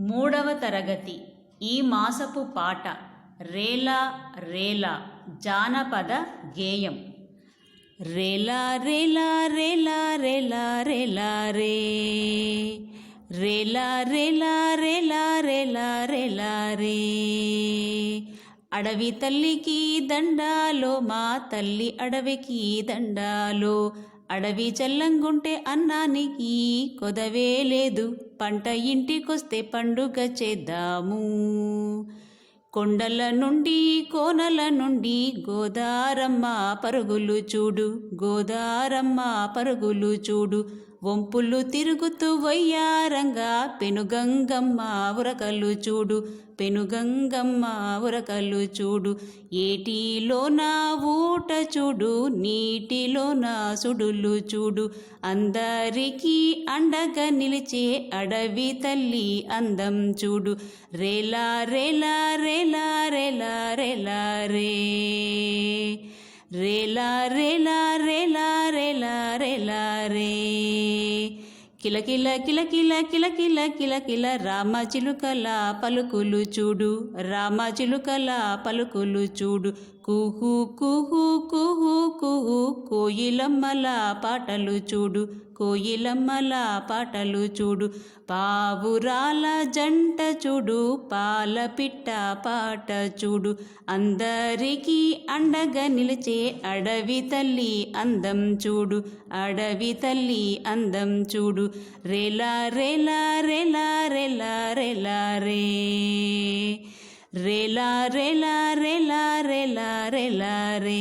మూడవ తరగతి. ఈ మాసపు పాట రేలా రేలా జానపద గేయం. రేలా రేలా రేలా రేలా రేలా రే. రేలా రేలా రేలా రేలా రేలా రే. అడవి తల్లికి దండాలో మా తల్లి అడవికి దండాలో. అడవి చల్లంగుంటే అన్నానికి కొదవే లేదు. పంట ఇంటికొస్తే పండుగ చేద్దాము. కొండల నుండి కోనల నుండి గోదారమ్మ పరుగులు చూడు గోదారమ్మ పరుగులు చూడు. వంపులు తిరుగుతూ వయ్యారంగా పెనుగంగమ్మ ఉరకలు చూడు పెనుగంగమ్మ ఉరకలు చూడు. ఏటిలో నా ఊట చూడు నీటిలో నా సుడులు చూడు. అందరికీ అండగా నిలిచే అడవి తల్లి అందం చూడు. Rela Rela la re la re la re re la re la re la re la re la re కిలకిల కిలకిల కిలకిల కిలకిల రామ చిలుకల పలుకులు చూడు. రామ చిలుకల పలుకులు చూడు. కుహు కుహు కుహు కుహు కోయిలమ్మల పాటలు చూడు. కోయిలమ్మల పాటలు చూడు. పావురాల జంట చూడు. పాల పిట్ట పాట చూడు. అందరికీ అండగా నిలిచే అడవి తల్లి అందం చూడు. అడవి తల్లి అందం చూడు. రేలా రేలా రేలా రేలా రేలా రే రేలా రేలా రేలా రేలా రేలా రే